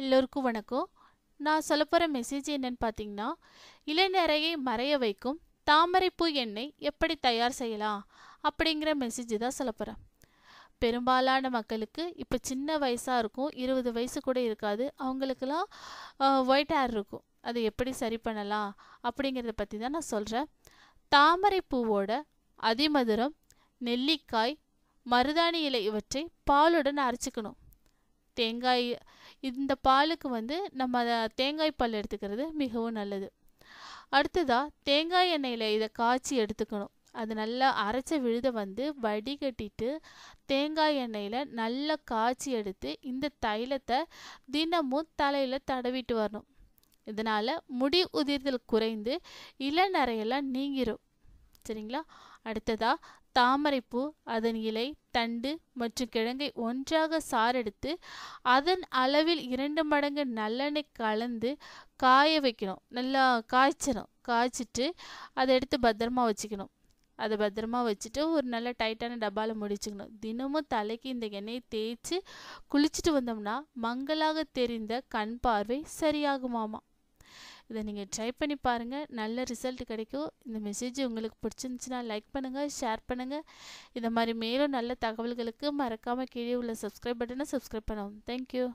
எல்லோருக்கும் வணக்கம். நான் சொல்ல போகிற மெசேஜ் என்னன்னு பார்த்தீங்கன்னா இளநரையை மறைய வைக்கும் தாமரைப்பூ எண்ணெய் எப்படி தயார் செய்யலாம் அப்படிங்கிற மெசேஜ் தான் சொல்ல போகிறேன் பெரும்பாலான மக்களுக்கு இப்போ சின்ன வயசாக இருக்கும் இருபது வயசு கூட இருக்காது அவங்களுக்கெல்லாம் ஒயிட் ஹேர் இருக்கும். அதை எப்படி சரி பண்ணலாம் அப்படிங்கிறத பற்றி தான் நான் சொல்கிறேன் தாமரை பூவோட அதிமதுரம் நெல்லிக்காய் மருதாணி இலை இவற்றை பாலுடன் அரைச்சிக்கணும். தேங்காய் இந்த பாலுக்கு வந்து நம்ம அதை தேங்காய் பால் எடுத்துக்கிறது மிகவும் நல்லது. அடுத்ததாக தேங்காய் எண்ணெயில் இதை காய்ச்சி எடுத்துக்கணும். அது நல்லா அரைச்ச விழுத வந்து வடிகட்டிட்டு தேங்காய் எண்ணெயில் நல்லா காய்ச்சி எடுத்து இந்த தைலத்தை தினமும் தலையில் தடவிட்டு வரணும். இதனால் முடி உதிர்தல் குறைந்து இளநரையெல்லாம் நீங்கிரும். சரிங்களா? அடுத்ததாக தாமரைப்பூ அதன் இலை தண்டு மற்றும் கிழங்கை ஒன்றாக சாரெடுத்து அதன் அளவில் இரண்டு மடங்கு நல்லெண்ணெய் கலந்து காய வைக்கணும். நல்லா காய்ச்சணும் காய்ச்சிட்டு அதை எடுத்து பத்திரமா வச்சுக்கணும். அதை பத்திரமா வச்சுட்டு ஒரு நல்ல டைட்டான டப்பாவில் முடிச்சுக்கணும். தினமும் தலைக்கு இந்த எண்ணெயை தேய்ச்சி குளிச்சுட்டு வந்தோம்னா மங்களாக தெரிந்த கண் பார்வை சரியாகுமாமா? இதை நீங்கள் ட்ரை பண்ணி பாருங்கள் நல்ல ரிசல்ட் கிடைக்கும். இந்த மெசேஜ் உங்களுக்கு பிடிச்சிருந்துச்சுன்னா லைக் பண்ணுங்கள் ஷேர் பண்ணுங்கள் இந்த மாதிரி மேலும் நல்ல தகவல்களுக்கு மறக்காமல் கீழே உள்ள சப்ஸ்கிரைப் பட்டனை சப்ஸ்கிரைப் பண்ணவும். தேங்க்யூ